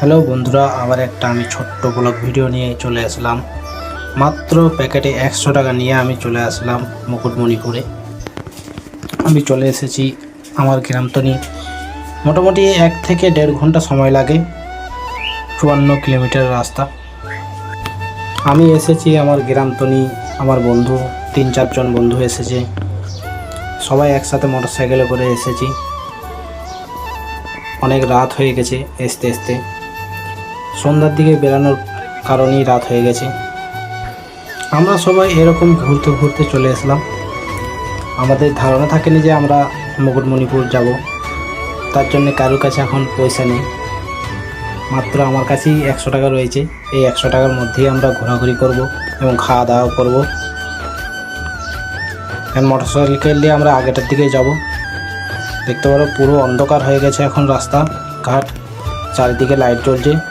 Hello বন্ধুরা, আবার একটা আমি ছোট্ট ব্লগ ভিডিও নিয়ে চলে আসলাম। মাত্র প্যাকেটে একশো টাকা নিয়ে আমি চলে আসলাম মুকুটমণিপুরে। আমি চলে এসেছি আমার গ্রামতনি মোটামুটি এক থেকে দেড় ঘণ্টা সময় লাগে, চুয়ান্ন কিলোমিটার রাস্তা। আমি এসেছি আমার গ্রামতনি আমার বন্ধু, তিন চারজন বন্ধু এসেছে। সবাই একসাথে মোটর সাইকেলে করে এসেছি। অনেক রাত হয়ে গেছে আসতে আসতে সন্ধ্যার দিকে বেরানোর কারণেই রাত হয়ে গেছে। আমরা সবাই এরকম ঘুরতে ঘুরতে চলে আসলাম। আমাদের ধারণা থাকেনি যে আমরা মুকুটমণিপুর যাব। তার জন্য কারোর কাছে এখন পয়সা নেই। মাত্র আমার কাছেই একশো টাকা রয়েছে। এই একশো টাকার মধ্যেই আমরা ঘোরাঘুরি করব এবং খাওয়া দাওয়া করব। মোটর সাইকেল দিয়ে আমরা আগেটার দিকে যাব। দেখতে পারো পুরো অন্ধকার হয়ে গেছে এখন রাস্তা। ঘাট, চারিদিকে লাইট জ্বলছে।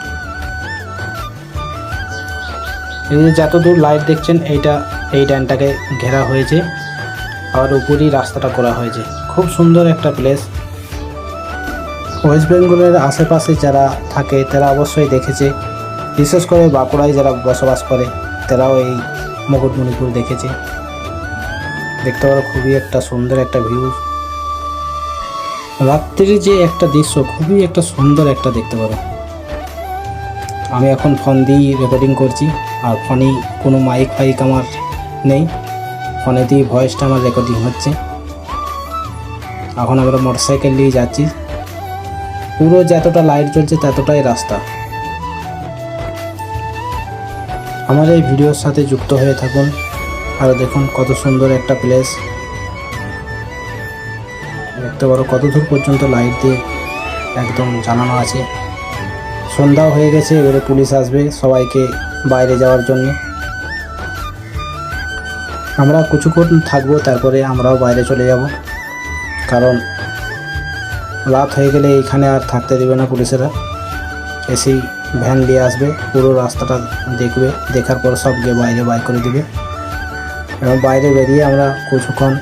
এই যে যত দূর লাইট দেখছেন, এইটা, এই ড্যানটাকে ঘেরা হয়েছে। আর উপরই রাস্তাটা করা হয়েছে। খুব সুন্দর একটা প্লেস ওয়েস্ট বেঙ্গলের আশেপাশে যারা থাকে, তারা অবশ্যই দেখেছে। বিশেষ করে বাঁকুড়ায় যারা বসবাস করে, তারাও এই মুকুটমণিপুর দেখেছে। দেখতে পারো, খুবই একটা সুন্দর একটা ভিউ রাত্রির যে একটা দৃশ্য, খুবই একটা সুন্দর একটা দেখতে পারো। আমি এখন ফোন দিয়েই রেকর্ডিং করছি, আর ফোনেই কোনো মাইক ফাইক আমার নেই। ফোনে দিয়ে ভয়েসটা আমার রেকর্ডিং হচ্ছে। এখন আমরা মোটর সাইকেল নিয়ে যাচ্ছি। পুরো যতটা লাইট জ্বলছে ততটাই রাস্তা। আমার এই ভিডিওর সাথে যুক্ত হয়ে থাকুন। আর দেখুন কত সুন্দর একটা প্লেস দেখতে পারো কত দূর পর্যন্ত লাইট দিয়ে একদম জানানো আছে। সন্ধ্যাও হয়ে গেছে, এবারে পুলিশ আসবে সবাইকে বাইরে যাওয়ার জন্য। আমরা কিছুক্ষণ থাকব, তারপরে আমরাও বাইরে চলে যাব। কারণ রাত হয়ে গেলে এইখানে আর থাকতে দেবে না পুলিশেরা। এসেই ভ্যান দিয়ে আসবে, পুরো রাস্তাটা দেখবে, দেখার পর সব গিয়ে বাইরে বাই করে দেবে। এবং বাইরে বেরিয়ে আমরা কিছুক্ষণ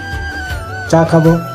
চা খাব।